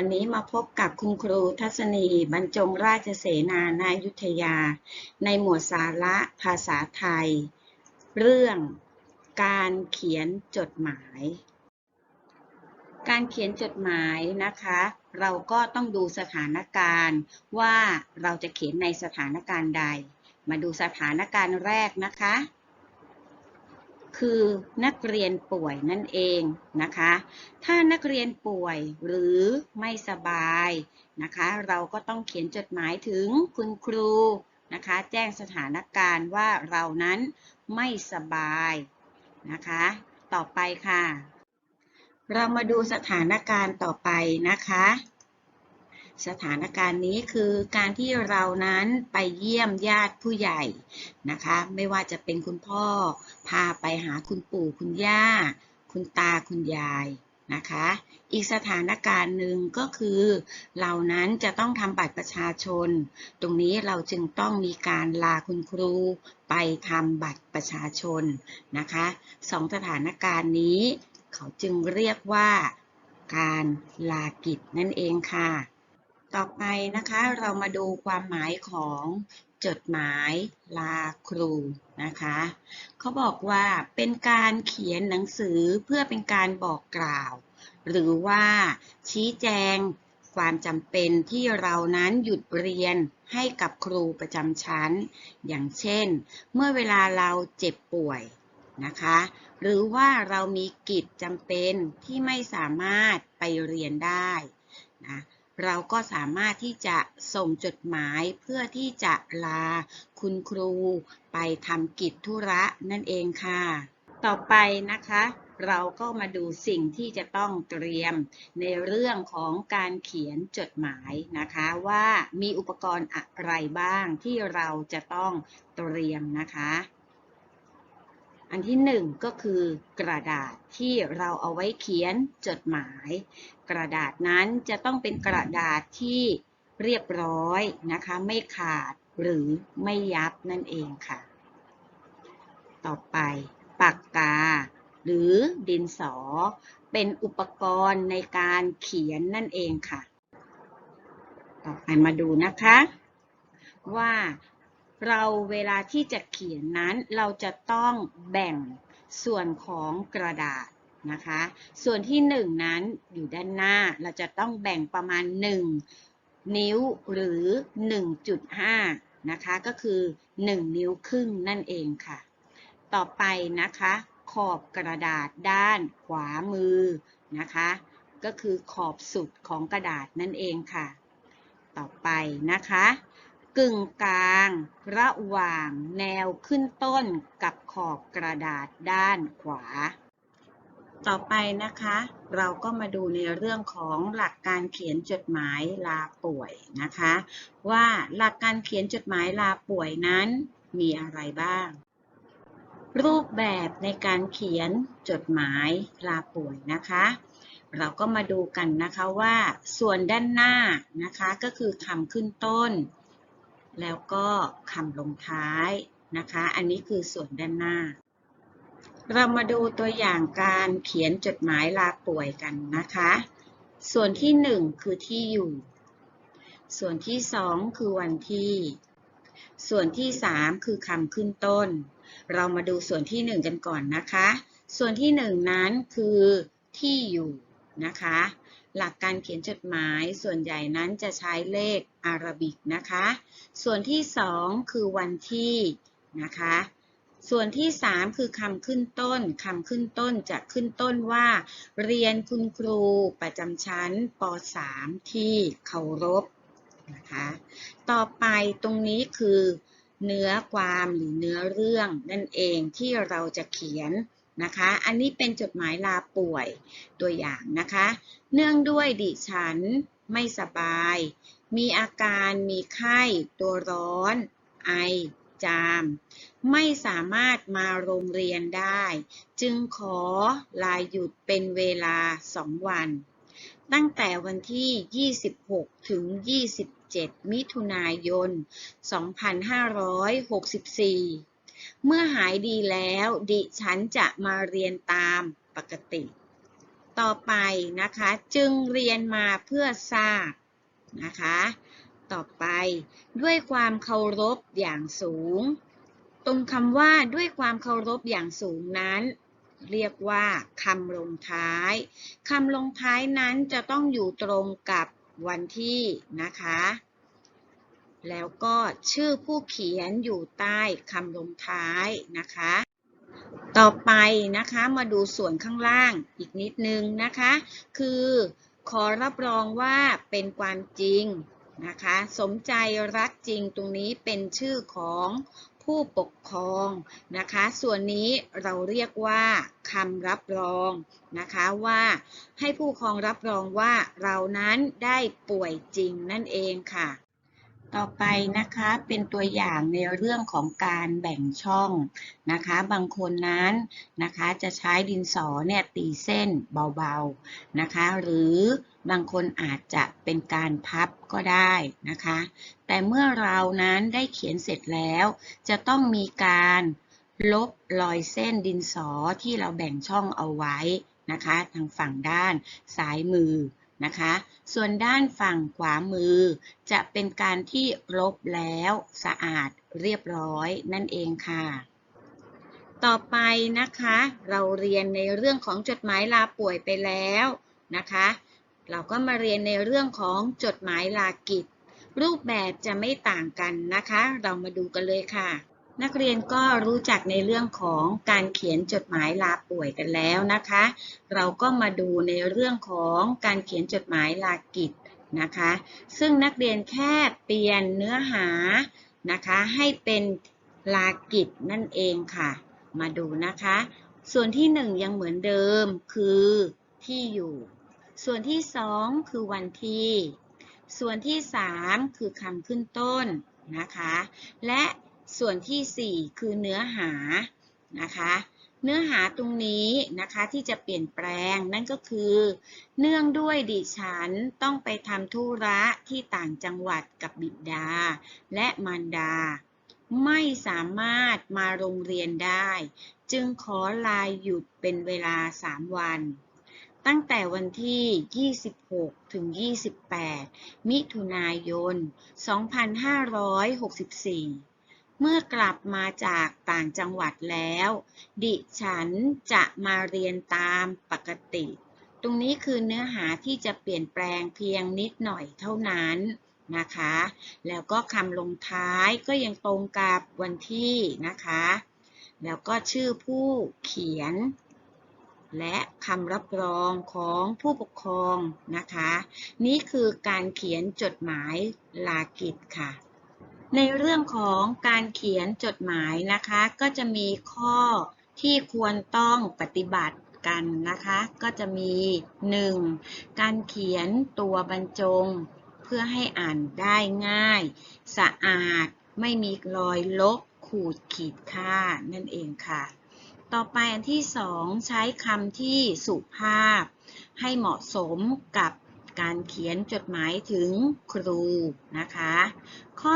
วันนี้มาพบกับคุณครูทัศนีบรรจงราชเสนานายุทธยา ในหมวดสาระภาษาไทย เรื่องการเขียนจดหมาย การเขียนจดหมายนะคะ เราก็ต้องดูสถานการณ์ว่าเราจะเขียนในสถานการณ์ใด มาดูสถานการณ์แรกนะคะ คือนักเรียนป่วยนั่นเองนะคะ ถ้านักเรียนป่วยหรือไม่สบายนะคะ เราก็ต้องเขียนจดหมายถึงคุณครูนะคะ แจ้งสถานการณ์ว่าเรานั้นไม่สบายนะคะ ต่อไปค่ะ เรามาดูสถานการณ์ต่อไปนะคะ สถานการณ์นี้คือการที่เรานั้นไปเยี่ยมญาติผู้ใหญ่นะคะ ไม่ว่าจะเป็นคุณพ่อ พาไปหาคุณปู่คุณย่า คุณตาคุณยายนะคะ อีกสถานการณ์หนึ่งก็คือเรานั้นจะต้องทำบัตรประชาชน ตรงนี้เราจึงต้องมีการลาคุณครูไปทำบัตรประชาชนนะคะสองสถานการณ์นี้ เขาจึงเรียกว่าการลากิจนั่นเองค่ะ ต่อไปนะคะเรามาดูความหมายของจดหมายลาครูนะคะเขาบอกว่าเป็นการเขียนหนังสือเพื่อเป็นการบอกกล่าว หรือว่าชี้แจงความจำเป็นที่เรานั้นหยุดเรียนให้กับครูประจำชั้น อย่างเช่น เมื่อเวลาเราเจ็บป่วยนะคะ หรือว่าเรามีกิจจำเป็นที่ไม่สามารถไปเรียนได้นะ เราก็สามารถที่จะส่งจดหมายเพื่อที่จะลาคุณครูไปทำกิจธุระนั่นเองค่ะ ต่อไปนะคะ เราก็มาดูสิ่งที่จะต้องเตรียมในเรื่องของการเขียนจดหมายนะคะว่ามีอุปกรณ์อะไรบ้างที่เราจะต้องเตรียมนะคะ อันที่หนึ่งก็คือกระดาษที่เราเอาไว้เขียนจดหมาย กระดาษนั้นจะต้องเป็นกระดาษที่เรียบร้อยนะคะ ไม่ขาดหรือไม่ยับนั่นเองค่ะ ต่อไปปากกา หรือดินสอ เป็นอุปกรณ์ในการเขียนนั่นเองค่ะ ต่อไปมาดูนะคะ ว่า เราเวลาที่จะเขียนนั้นเราจะต้องแบ่งส่วนของกระดาษนะคะ ส่วนที่หนึ่งนั้นอยู่ด้านหน้าเราจะต้องแบ่งประมาณ 1 นิ้วหรือ 1.5 นะคะ ก็คือ 1 นิ้วครึ่งนั่นเองค่ะ ต่อไปนะคะ ขอบกระดาษด้านขวามือนะคะ ก็คือขอบสุดของกระดาษนั่นเองค่ะ ต่อไปนะคะ กึ่งกลาง ระหว่างแนวขึ้นต้นกับขอบกระดาษด้านขวา ต่อไปนะคะ เราก็มาดูในเรื่องของหลักการเขียนจดหมายลาป่วยนะคะ ว่าหลักการเขียนจดหมายลาป่วยนั้นมีอะไรบ้าง รูปแบบในการเขียนจดหมายลาป่วยนะคะเราก็มาดูกันนะคะว่าส่วนด้านหน้านะคะก็คือคำขึ้นต้น แล้วก็คำลงท้ายนะคะ อันนี้คือส่วนด้านหน้า เรามาดูตัวอย่างการเขียนจดหมายลาป่วยกันนะคะ ส่วนที่หนึ่งคือที่อยู่ ส่วนที่สองคือวันที่ ส่วนที่สามคือคำขึ้นต้น เรามาดูส่วนที่หนึ่งกันก่อนนะคะ ส่วนที่หนึ่งนั้นคือที่อยู่นะคะ หลักการเขียนจดหมายส่วนใหญ่นั้นจะใช้เลขอารบิกนะคะ ส่วนที่สองคือวันที่นะคะ ส่วนที่สามคือคำขึ้นต้นคำขึ้นต้นจะขึ้นต้นว่า เรียนคุณครูประจำชั้นป .3 ที่เคารพนะคะ ต่อไปตรงนี้คือเนื้อความหรือเนื้อเรื่องนั่นเองที่เราจะเขียน นะคะ อันนี้เป็นจดหมายลาป่วยตัวอย่างนะคะ เนื่องด้วยดิฉันไม่สบาย มีอาการมีไข้ตัวร้อน ไอ จาม ไม่สามารถมาโรงเรียนได้ จึงขอลาหยุดเป็นเวลา2วัน ตั้งแต่วันที่ 26 ถึง 27 มิถุนายน 2564 เมื่อหายดีแล้ว ดิฉันจะมาเรียนตามปกติ ต่อไปนะคะ จึงเรียนมาเพื่อทราบนะคะ ต่อไปด้วยความเคารพอย่างสูง ตรงคำว่าด้วยความเคารพอย่างสูงนั้นเรียกว่าคำลงท้าย คำลงท้ายนั้นจะต้องอยู่ตรงกับวันที่นะคะ แล้วก็ชื่อผู้เขียนอยู่ใต้คำลงท้ายนะคะ ต่อไปนะคะมาดูส่วนข้างล่างอีกนิดนึงนะคะ คือขอรับรองว่าเป็นความจริงนะคะ สมใจรักจริงตรงนี้เป็นชื่อของผู้ปกครองนะคะ ส่วนนี้เราเรียกว่าคำรับรองนะคะว่าให้ผู้ปกครองรับรองว่าเรานั้นได้ป่วยจริงนั่นเองค่ะ ต่อไปนะคะเป็นตัวอย่างในเรื่องของการแบ่งช่องนะคะ บางคนนั้นนะคะจะใช้ดินสอเนี่ยตีเส้นเบาๆนะคะ หรือบางคนอาจจะเป็นการพับก็ได้นะคะ แต่เมื่อเรานั้นได้เขียนเสร็จแล้ว จะต้องมีการลบรอยเส้นดินสอที่เราแบ่งช่องเอาไว้นะคะ ทางฝั่งด้านซ้ายมือ นะคะ ส่วนด้านฝั่งขวามือ จะเป็นการที่ลบแล้วสะอาดเรียบร้อยนั่นเองค่ะ ต่อไปนะคะ เราเรียนในเรื่องของจดหมายลาป่วยไปแล้วนะคะ เราก็มาเรียนในเรื่องของจดหมายลากิจ รูปแบบจะไม่ต่างกันนะคะ เรามาดูกันเลยค่ะ นักเรียนก็รู้จักในเรื่องของการเขียนจดหมายลาป่วยกันแล้วนะคะ เราก็มาดูในเรื่องของการเขียนจดหมายลากิจนะคะ ซึ่งนักเรียนแค่เปลี่ยนเนื้อหานะคะ ให้เป็นลากิจนั่นเองค่ะ มาดูนะคะ ส่วนที่หนึ่งยังเหมือนเดิมคือที่อยู่ ส่วนที่สองคือวันที่ ส่วนที่สามคือคำขึ้นต้นนะคะ และ ส่วนที่สี่คือเนื้อหานะคะ เนื้อหาตรงนี้นะคะที่จะเปลี่ยนแปลงนั่นก็คือ เนื่องด้วยดิฉันต้องไปทำธุระที่ต่างจังหวัดกับบิดา และมารดา ไม่สามารถมาโรงเรียนได้ จึงขอลาหยุดเป็นเวลา 3 วัน ตั้งแต่วันที่ 26 ถึง 28 มิถุนายน 2564 เมื่อกลับมาจากต่างจังหวัดแล้ว ดิฉันจะมาเรียนตามปกติ ตรงนี้คือเนื้อหาที่จะเปลี่ยนแปลงเพียงนิดหน่อยเท่านั้นนะคะ แล้วก็คำลงท้ายก็ยังตรงกับวันที่นะคะ แล้วก็ชื่อผู้เขียน และคำรับรองของผู้ปกครองนะคะ นี่คือการเขียนจดหมายลากิจค่ะ ในเรื่องของการเขียนจดหมายนะคะ ก็จะมีข้อที่ควรต้องปฏิบัติกันนะคะ ก็จะมี 1. การเขียนตัวบรรจง เพื่อให้อ่านได้ง่าย สะอาดไม่มีรอยลบขูดขีดค่านั่นเองค่ะ ต่อไปอันที่สองใช้คำที่สุภาพ ให้เหมาะสมกับ การเขียนจดหมายถึงครูนะคะ ข้อ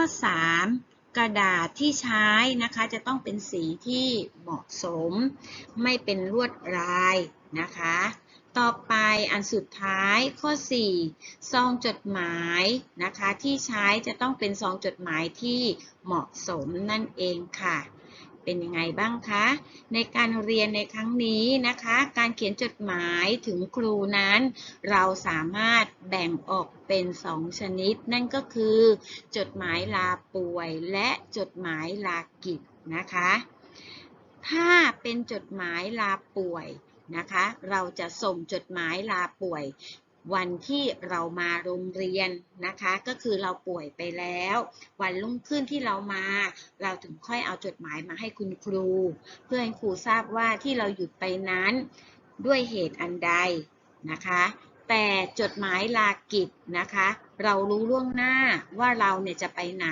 3 กระดาษที่ใช้นะคะจะต้องเป็นสีที่เหมาะสม ไม่เป็นลวดลายนะคะ ต่อไปอันสุดท้ายข้อ 4 ซองจดหมายนะคะที่ใช้จะต้องเป็นซองจดหมายที่เหมาะสมนั่นเองค่ะ เป็นยังไงบ้างคะ ในการเรียนในครั้งนี้นะคะ การเขียนจดหมายถึงครูนั้น เราสามารถแบ่งออกเป็นสองชนิด นั่นก็คือ จดหมายลาป่วย และจดหมายลากิจนะคะ ถ้าเป็นจดหมายลาป่วยนะคะ เราจะส่งจดหมายลาป่วย วันที่เรามาโรงเรียนนะคะ ก็คือเราป่วยไปแล้ว วันรุ่งขึ้นที่เรามา เราถึงค่อยเอาจดหมายมาให้คุณครู เพื่อให้ครูทราบว่าที่เราหยุดไปนั้นด้วยเหตุอันใดนะคะ แต่จดหมายลากิจนะคะ เรารู้ล่วงหน้าว่าเราเนี่ยจะไปไหน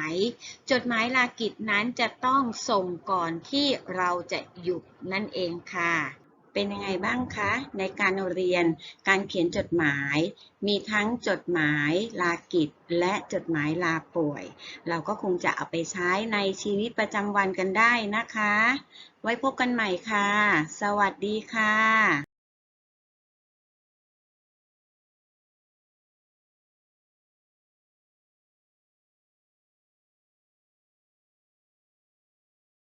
จดหมายลากิจนั้นจะต้องส่งก่อนที่เราจะหยุดนั่นเองค่ะ เป็นยังไงบ้างคะ ในการเรียนการเขียนจดหมาย มีทั้งจดหมายลากิจ และจดหมายลาป่วย เราก็คงจะเอาไปใช้ในชีวิตประจำวันกันได้นะคะ ไว้พบกันใหม่ค่ะ สวัสดีค่ะ